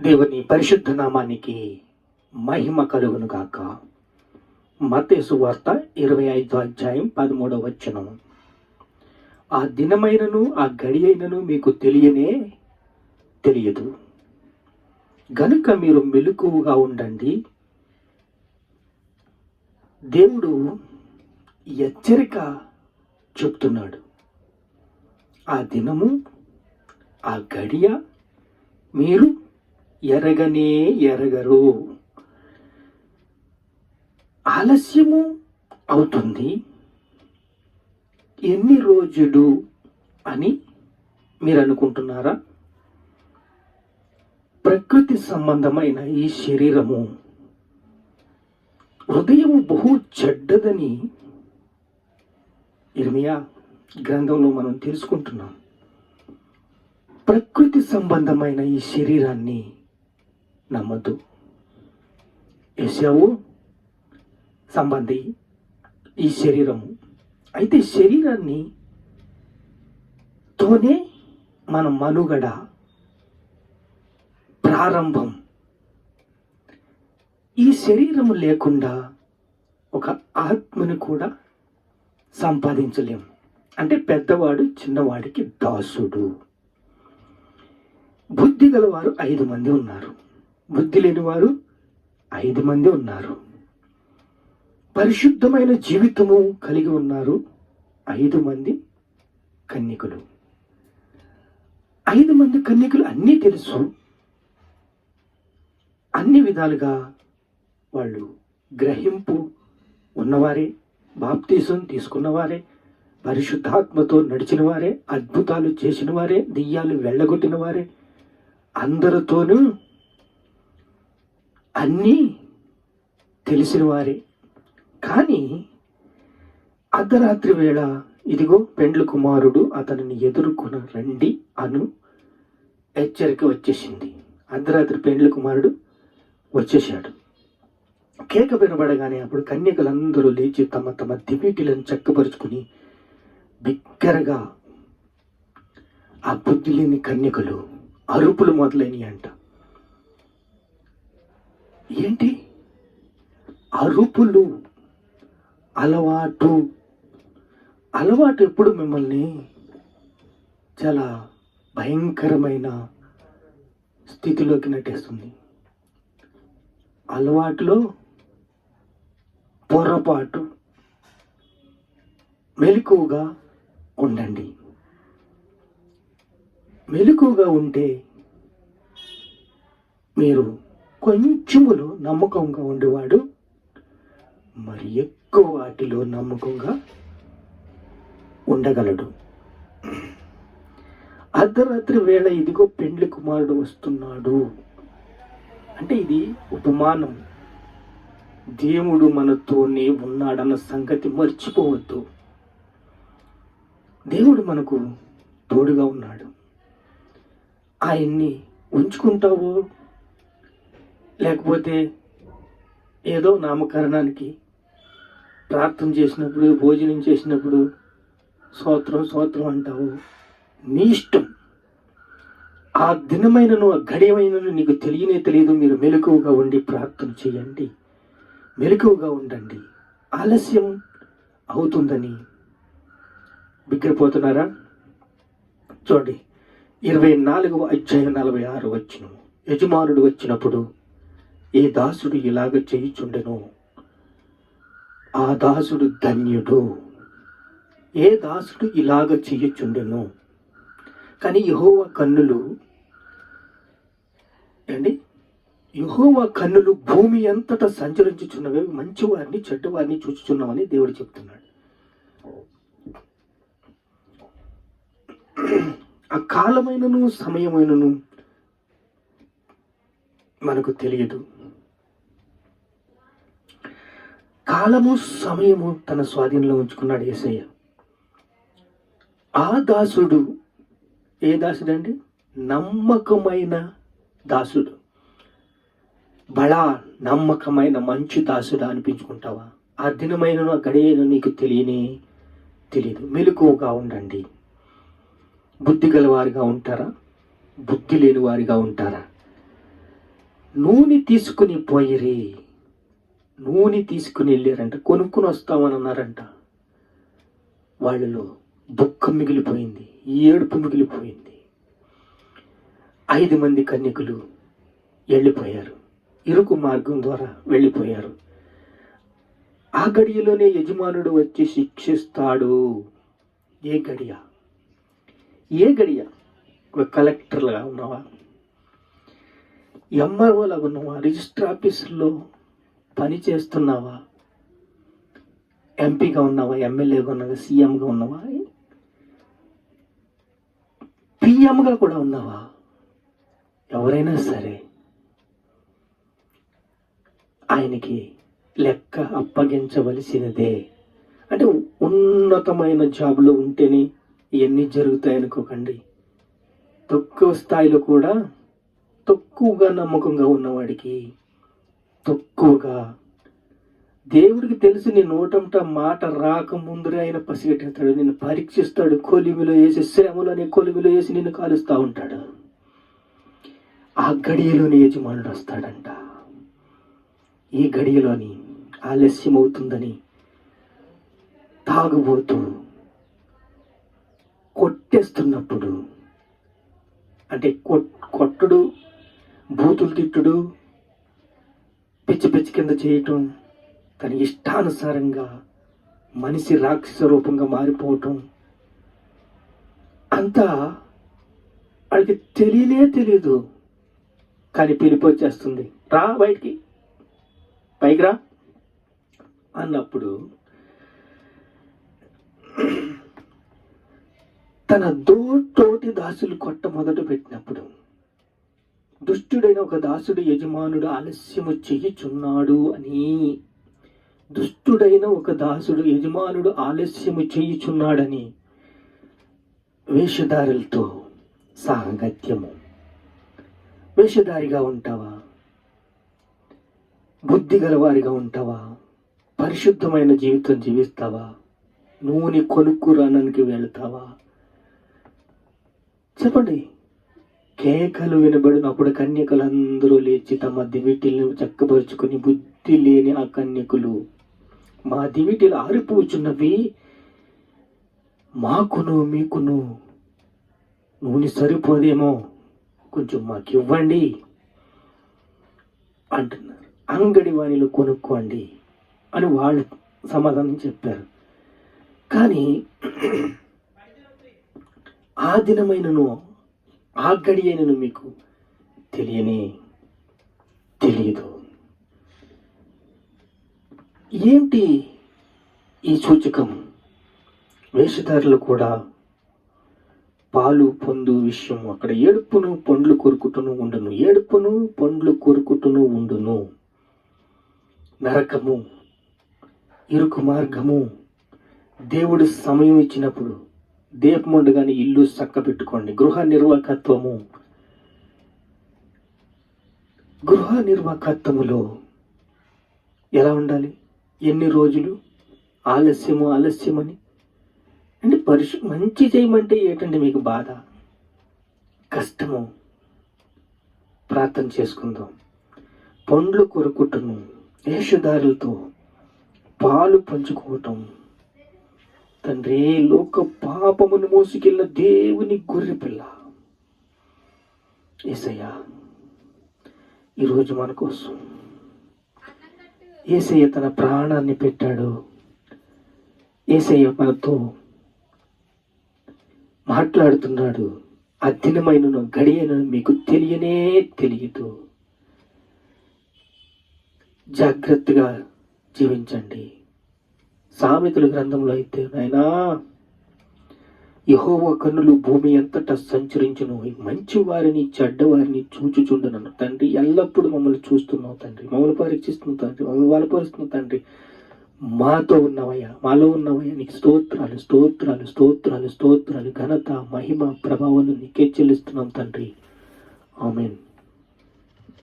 దేవుని పరిశుద్ధ నామానికి మహిమ కలుగును గాక. మతేసు వార్త ఇరవై ఐదో అధ్యాయం పదమూడవ వచనం. ఆ దినమైనను ఆ గడి అయినను మీకు తెలియనే తెలియదు. గనుక మీరు మెలకువగా ఉండండి. దేవుడు హెచ్చరిక చెప్తున్నాడు. ఆ దినము ఆ గడియ మీరు ఎరగనే ఎరగరు. ఆలస్యము అవుతుంది. ఎన్ని రోజులు అని మీరు అనుకుంటున్నారా ప్రకృతి సంబంధమైన ఈ శరీరము హృదయము బహు చెడ్డదని ఇర్మియా గ్రంథంలో మనం తెలుసుకుంటున్నాం. ప్రకృతి సంబంధమైన ఈ శరీరాన్ని నమ్మద్దు. యశావు సంబంధి ఈ శరీరము. అయితే శరీరాన్ని తోనే మన మనుగడ ప్రారంభం. ఈ శరీరము లేకుండా ఒక ఆత్మను కూడా సంపాదించలేము అంటే పెద్దవాడు చిన్నవాడికి దాసుడు. బుద్ధి గలవారు ఐదు మంది ఉన్నారు. బుద్ధి లేని వారు ఐదు మంది ఉన్నారు. పరిశుద్ధమైన జీవితము కలిగి ఉన్నారు ఐదు మంది కన్యకులు. ఐదు మంది కన్యకులు అన్నీ తెలుసు. అన్ని విధాలుగా వాళ్ళు గ్రహింపు ఉన్నవారే బాప్తీసం తీసుకున్నవారే పరిశుద్ధాత్మతో నడిచిన వారే అద్భుతాలు చేసిన వారే దెయ్యాలు వెళ్ళగొట్టిన వారే అందరితోనూ అన్నీ తెలిసిన వారే. కానీ అర్ధరాత్రి వేళ ఇదిగో పెండ్లు కుమారుడు అతనిని ఎదుర్కొన రండి అను హెచ్చరిక వచ్చేసింది. అర్ధరాత్రి పెండ్లు కుమారుడు వచ్చేసాడు కేక వినబడగానే అప్పుడు కన్యకలందరూ లేచి తమ తమ దివిటీలను చక్కపరుచుకుని బిగ్గరగా ఆ బుద్ధి లేని కన్యకలు అరుపులు మొదలైనవి అంట ఏంటి? అరుపులు అలవాటు. అలవాటు ఎప్పుడు మిమ్మల్ని చాలా భయంకరమైన స్థితిలోకి నెట్టేస్తుంది. అలవాటులో పొరపాటు మెలకువగా ఉండండి. మెలకువగా ఉంటే మీరు కొంచెములో నమ్మకంగా ఉండేవాడు. మరి ఎక్కువ వాటిలో నమ్మకంగా ఉండగలడు. అర్ధరాత్రి వేళ ఇదిగో పెండ్లి కుమారుడు వస్తున్నాడు. అంటే ఇది ఉపమానం. దేవుడు మనతోనే ఉన్నాడన్న సంగతి మర్చిపోవద్దు. దేవుడు మనకు తోడుగా ఉన్నాడు. ఆయన్ని ఉంచుకుంటావో లేకపోతే ఏదో నామకరణానికి ప్రార్థన చేసినప్పుడు భోజనం చేసినప్పుడు స్తోత్రం స్తోత్రం అంటావు. నీ ఇష్టం. ఆ దినమైనను ఆ గడియమైనను నీకు తెలియనే తెలియదు. మీరు మెలకువగా ఉండి ప్రార్థన చేయండి. మెలకువగా ఉండండి. ఆలస్యం అవుతుందని. బిగ్గరపోతున్నారా? చూడండి. ఇరవై నాలుగవ అధ్యాయం నలభై ఆరు వచ్చిన యజమానుడు వచ్చినప్పుడు ఏ దాసుడు ఇలాగ చేయుచుండెను? ఆ దాసుడు ధన్యుడు. ఏ దాసుడు ఇలాగ చేయుచుండెను? కానీ యహోవ కన్నులు అండి యహోవ కన్నులు భూమి అంతటా సంచరించుచున్నవి మంచివారిని చెడ్డవారిని చూచుచున్నామని దేవుడు చెప్తున్నాడు. ఆ కాలమైనను సమయమైనను మనకు తెలియదు. కాలము సమయము తన స్వాధీనంలో ఉంచుకున్నాడు ఏసయ్య. ఆ దాసుడు ఏ దాసుడు అండి నమ్మకమైన దాసుడు. బడా నమ్మకమైన మంచి దాసుడు అనిపించుకుంటావా? ఆ దినమైన గడియను నీకు తెలియని తెలియదు మెలకువగా ఉండండి. బుద్ధి గలవారిగా ఉంటారా? బుద్ధి లేని వారిగా ఉంటారా? నూనె తీసుకుని పోయిరి. నూనె తీసుకుని వెళ్ళారంట కొనుక్కుని వస్తామని అన్నారంట. వాళ్ళలో దుఃఖం మిగిలిపోయింది ఏడుపు మిగిలిపోయింది. ఐదు మంది కన్యకులు వెళ్ళిపోయారు ఇరుకు మార్గం ద్వారా వెళ్ళిపోయారు. ఆ గడియలోనే యజమానుడు వచ్చి శిక్షిస్తాడు. ఏ గడియ? ఏ గడియ? ఒక కలెక్టర్గా ఉన్నావా ఎంఆర్ఓలాగా ఉన్నవా ఉన్నావా రిజిస్టర్ ఆఫీసులో పని చేస్తున్నావా? ఎంపీగా ఉన్నావా? ఎమ్మెల్యేగా ఉన్నావా? సీఎంగా ఉన్నావా? పిఎంగా కూడా ఉన్నావా? ఎవరైనా సరే ఆయనకి లెక్క అప్పగించవలసినదే. అంటే ఉన్నతమైన జాబ్లో ఉంటేనే ఇవన్నీ జరుగుతాయి అనుకోకండి తక్కువ స్థాయిలో కూడా తక్కువగా నమ్మకంగా ఉన్నవాడికి తక్కువగా. దేవుడికి తెలుసు నీ నోటంట మాట రాకముందరే ఆయన పసిగట్టేస్తాడు. నిన్ను పరీక్షిస్తాడు. కొలిమిలో వేసి శ్రమలో అనే కొలిమిలో వేసి నిన్ను కాలుస్తూ ఉంటాడు. ఆ గడియలోని యజమానుడు వస్తాడంట. ఈ గడియలోని ఆలస్యం అవుతుందని తాగుబోతూ కొట్టేస్తున్నప్పుడు అంటే కొట్టుడు బూతులు తిట్టుడు పిచ్చి పిచ్చి కింద చేయటం తన ఇష్టానుసారంగా మనిషి రాక్షస రూపంగా మారిపోవటం. అంతా వాడికి తెలియనే తెలియదు కానీ పిలిపి వచ్చేస్తుంది. రా బయటికి. పైకి రా. అన్నప్పుడు తన దోటోటి దాసులు కొట్ట మొదలు పెట్టినప్పుడు దుష్టుడైన ఒక దాసుడు యజమానుడు ఆలస్యము చేయుచున్నాడు అని. దుష్టుడైన ఒక దాసుడు యజమానుడు ఆలస్యము చేయుచున్నాడని వేషధారులతో సాంగత్యము. వేషధారిగా ఉంటావా? బుద్ధి గలవారిగా ఉంటావా? పరిశుద్ధమైన జీవితం జీవిస్తావా? నూనె కొనుక్కురానానికి వెళ్తావా? చెప్పండి. కేకలు వినబడినప్పుడు కన్యకలందరూ లేచి తమ దివిటిలను చక్కపరుచుకుని బుద్ధి లేని ఆ కన్యకులు మా దివిటిలు ఆరిపోచున్నవి. మాకును మీకును. నూనె సరిపోదేమో. కొంచెం మాకు ఇవ్వండి అంటున్నారు. అంగడి వాణిలో కొనుక్కోండి అని వాళ్ళు సమాధానం చెప్పారు. కానీ ఆ దినమైనను ఆ గడి అయినను మీకు తెలియనే తెలియదు. ఏంటి ఈ సూచకం? వేషధారులు కూడా పాలు పొందు విషయం అక్కడ ఏడుపును పండ్లు కొరుకుటను ఉండును. ఏడుపును పండ్లు కొరుకుటను ఉండును. నరకము ఇరుకు మార్గము దేవుడు సమయం ఇచ్చినప్పుడు దీపముండగానే ఇల్లు చక్క పెట్టుకోండి గృహ నిర్వాకత్వము గృహ నిర్వాకత్వములో ఎలా ఉండాలి? ఎన్ని రోజులు? ఆలస్యము ఆలస్యమని? అంటే పరిశు మంచి చేయమంటే ఏంటండి మీకు బాధ కష్టము. ప్రార్థన చేసుకుందాం. పండ్లు కొరుకుటను వేషధారులతో పాలు పంచుకోవటం. తండ్రి లోక పాపమును మోసుకెళ్ళిన దేవుని గొర్రె పిల్ల. ఏసయ్యా ఈరోజు మన కోసం ఏసయ్య తన ప్రాణాన్ని పెట్టాడు. ఏసయ్య మనతో మాట్లాడుతున్నాడు. ఆ దినమైన గడియను మీకు తెలియనే తెలియదు. జాగ్రత్తగా జీవించండి. సామెతల గ్రంథంలో అయితే నాయనా యహోవ కన్నులు భూమి అంతటా సంచరించును. మంచి వారిని చెడ్డవారిని చూచుచుండనను. తండ్రి ఎల్లప్పుడూ మమ్మల్ని చూస్తున్నావు తండ్రి. మమ్మల్ని పరీక్షిస్తున్నావు తండ్రి. మమ్మల్ని బలపరుస్తున్నావు తండ్రి. మాతో ఉన్నవయ్యా మాలో ఉన్నవయ్యా నీకు స్తోత్రాలు స్తోత్రాలు స్తోత్రాలు స్తోత్రాలు ఘనత మహిమ ప్రభావాలు నీకే చెల్లిస్తున్నాం తండ్రి. ఆమెన్.